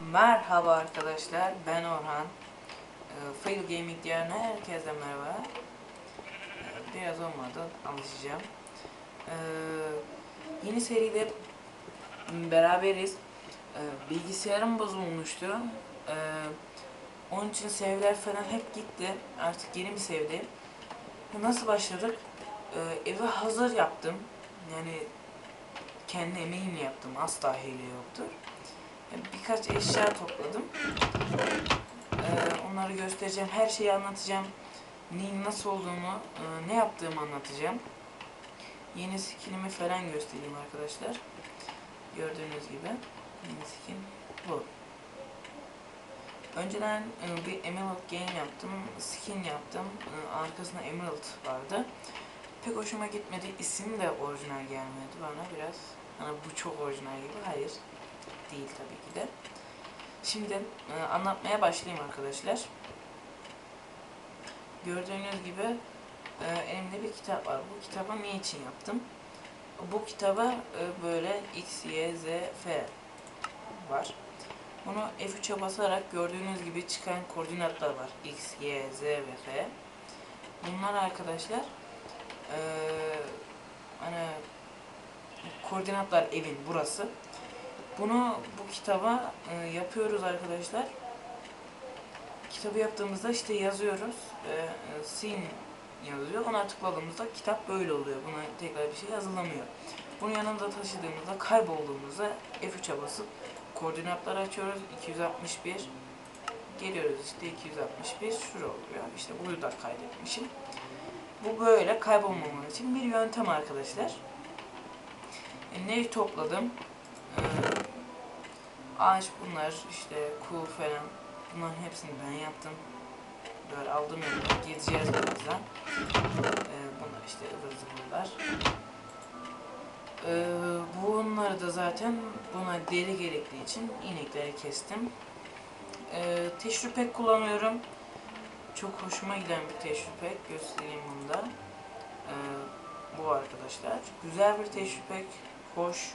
Merhaba arkadaşlar, ben Orhan. Ee, Fail Gaming diyarına herkese merhaba. Ee, Biraz olmadı, alışacağım. Ee, Yeni seride beraberiz. Bilgisayarım bozulmuştu. Onun için sevler falan hep gitti. Artık yeni bir sevdeyim. Nasıl başladık? Evi hazır yaptım. Yani kendi emeğimle yaptım. Asla hile yoktur. Birkaç eşya topladım. Ee, onları göstereceğim. Her şeyi anlatacağım. Neyin nasıl olduğunu, e, ne yaptığımı anlatacağım. Yeni skinimi falan göstereyim arkadaşlar. Gördüğünüz gibi. Yeni skin bu. Önceden e, bir Emerald Game yaptım. Skin yaptım. E, arkasında Emerald vardı. Pek hoşuma gitmedi. İsim de orijinal gelmedi bana biraz. Hani bu çok orijinal gibi. Hayır değil tabii ki de. Şimdi e, anlatmaya başlayayım arkadaşlar. Gördüğünüz gibi e, elimde bir kitap var. Bu kitabı ne için yaptım? Bu kitaba e, böyle X, Y, Z, F var. Bunu F3'e basarak gördüğünüz gibi çıkan koordinatlar var. X, Y, Z ve F. Bunlar arkadaşlar e, hani koordinatlar evin burası. Bunu bu kitaba e, yapıyoruz arkadaşlar. Kitabı yaptığımızda işte yazıyoruz. E, e, sin yazıyor. Ona tıkladığımızda kitap böyle oluyor. Buna tekrar bir şey yazılamıyor. Bunu yanında taşıdığımızda kaybolduğumuzda F3'e basıp koordinatları açıyoruz. 261 geliyoruz işte 261 şura oluyor. İşte bunu da kaydetmişim. Bu böyle kaybolmamak için bir yöntem arkadaşlar. E, neyi topladım? Ee, ağaç bunlar işte kuğu falan bunların hepsini ben yaptım. Böyle aldım yanımda gezeceğiz birazdan. Ee, bunlar işte ıvır zıvırlar. Ee, bunları da zaten buna deri gerektiği için inekleri kestim. Ee, teşrüpek kullanıyorum. Çok hoşuma giden bir teşrüpek. Göstereyim bunu da. Ee, bu arkadaşlar. Güzel bir teşrüpek. Hoş.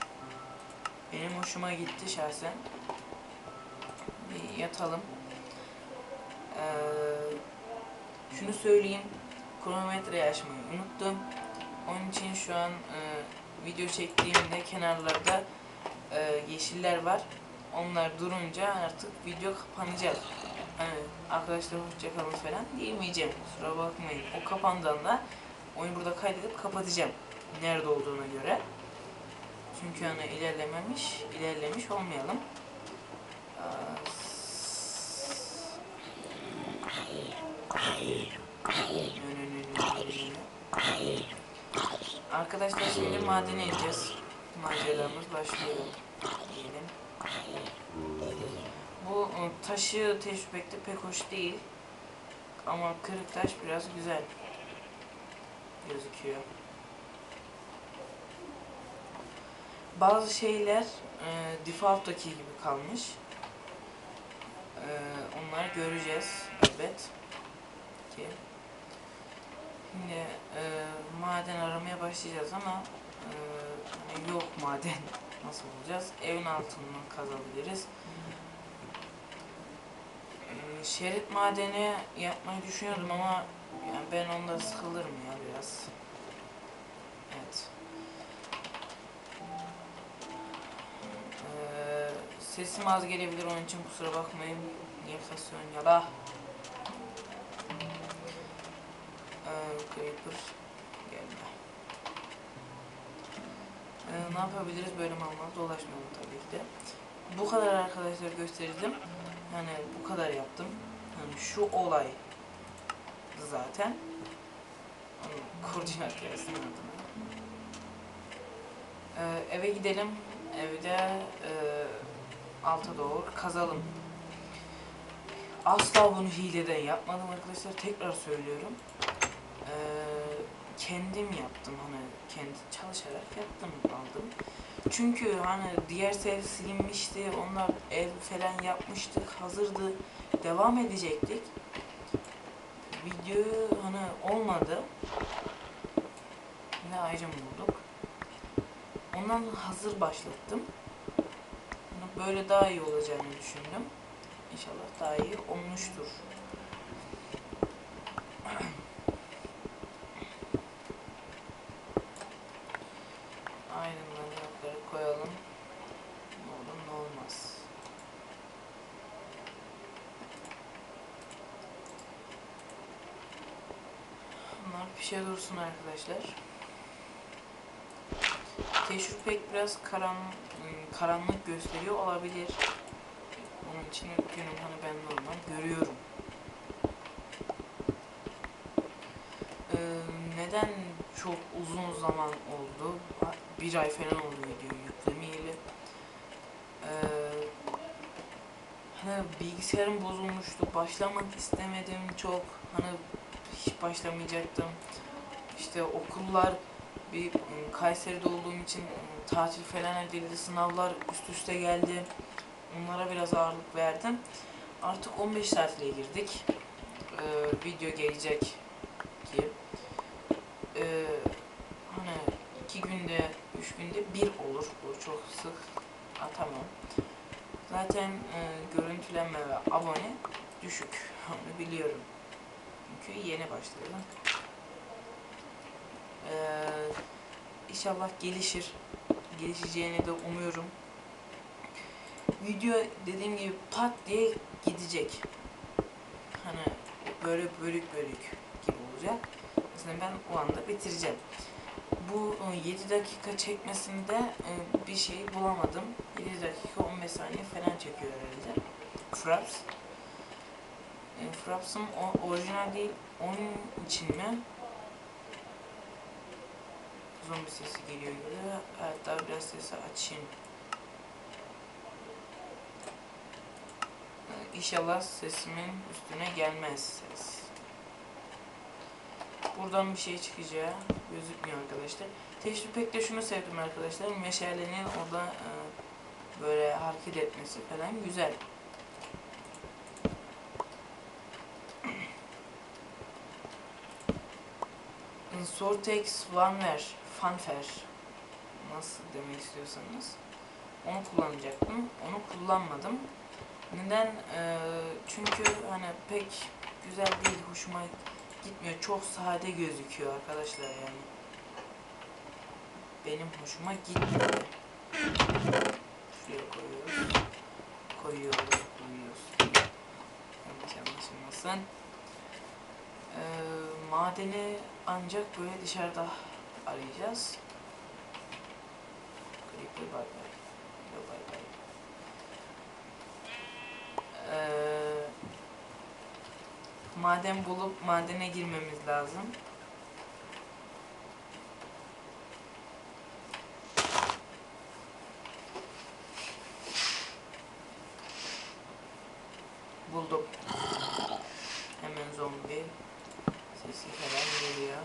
Benim hoşuma gitti şahsen. Bir yatalım. Ee, şunu söyleyeyim. Kronometreyi açmayı unuttum. Onun için şu an e, video çektiğimde kenarlarda e, yeşiller var. Onlar durunca artık video kapanacak. Hani arkadaşlar hoşçakalın falan diyemeyeceğim. Kusura bakmayın. O kapandığında oyunu burada kaydedip kapatacağım. Nerede olduğuna göre. Çünkü hani ilerlememiş, ilerlemiş olmayalım. Arkadaşlar şimdi madene ineceğiz. Maceramız başlıyor. Diyelim. Bu e, taşı teşbekte pek hoş değil. Ama kırık taş biraz güzel gözüküyor. Bazı şeyler e, default'taki gibi kalmış. E, onları göreceğiz elbet ki. Şimdi e, maden aramaya başlayacağız ama e, hani yok maden nasıl bulacağız? Evin altından kazabiliriz. E, şerit madeni yapmayı düşünüyordum ama yani ben onda sıkılırım ya biraz. Sesim az gelebilir onun için kusura bakmayın. Niye kasıyorsun ya da? Ee, Creeper geldi. Ee, ne yapabiliriz böyle malmaz dolaşmayalım tabii ki de. Bu kadar arkadaşlar gösterdim. Yani bu kadar yaptım. Yani şu olay zaten. Koordinat yazsın adına. Ee, eve gidelim. Evde e, alta doğru kazalım. Asla bunu hileden yapmadım arkadaşlar. Tekrar söylüyorum. Ee, kendim yaptım hani kendi çalışarak yaptım aldım. Çünkü hani diğer ev silinmişti. Onlar ev falan yapmıştık. Hazırdı. Devam edecektik. Video hani olmadı. Ne ayrım bulduk. Ondan hazır başlattım. Böyle daha iyi olacağını düşündüm. İnşallah daha iyi olmuştur. Aydınlanmaları koyalım. Ne olur ne olmaz. Bunlar pişe dursun arkadaşlar. Teşhir pek biraz karan, karanlık gösteriyor olabilir. Onun için günüm hani ben normal görüyorum. Ee, neden çok uzun zaman oldu? Bir ay falan oldu videoyu yüklemeyeli. Ee, hani bilgisayarım bozulmuştu. Başlamak istemedim çok. Hani hiç başlamayacaktım. İşte okullar bir ım, Kayseri'de olduğum için ım, tatil falan edildi. Sınavlar üst üste geldi. Onlara biraz ağırlık verdim. Artık 15 tatile girdik. Ee, video gelecek ki. Ee, hani iki günde, üç günde bir olur. Bu çok sık atamam. Zaten e, görüntülenme ve abone düşük. Onu biliyorum. Çünkü yeni başladım. Ee, inşallah gelişir. Gelişeceğini de umuyorum. Video dediğim gibi pat diye gidecek. Hani böyle bölük bölük gibi olacak. Aslında ben o anda bitireceğim. Bu e, 7 dakika çekmesinde e, bir şey bulamadım. 7 dakika 15 saniye falan çekiyor herhalde. Fraps. E, Fraps'ım o, orijinal değil. Onun için mi? Zombi sesi geliyor gibi. Hatta biraz sesi açayım. İnşallah sesimin üstüne gelmez ses. Buradan bir şey çıkacağı gözükmüyor arkadaşlar. Teşvik pek de şunu sevdim arkadaşlar. Meşalenin orada e, böyle hareket etmesi falan güzel. Sortex Fanver, Fanfer nasıl demek istiyorsanız onu kullanacaktım. Onu kullanmadım. Neden? Ee, çünkü hani pek güzel değil, hoşuma gitmiyor. Çok sade gözüküyor arkadaşlar yani. Benim hoşuma gitmedi. Şuraya koyuyoruz. Koyuyoruz, koyuyoruz. Yanlış anlaşılmasın. Ee, madeni ancak böyle dışarıda arayacağız. Creeper bay bay. Yo, bay bay. Ee, maden bulup madene girmemiz lazım. Buldum. Hemen zombi sesi falan geliyor.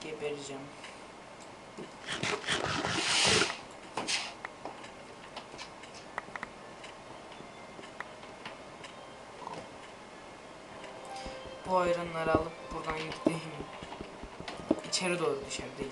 Gebereceğim. Bu ayranları alıp buradan gideyim. İçeri doğru dışarı değil.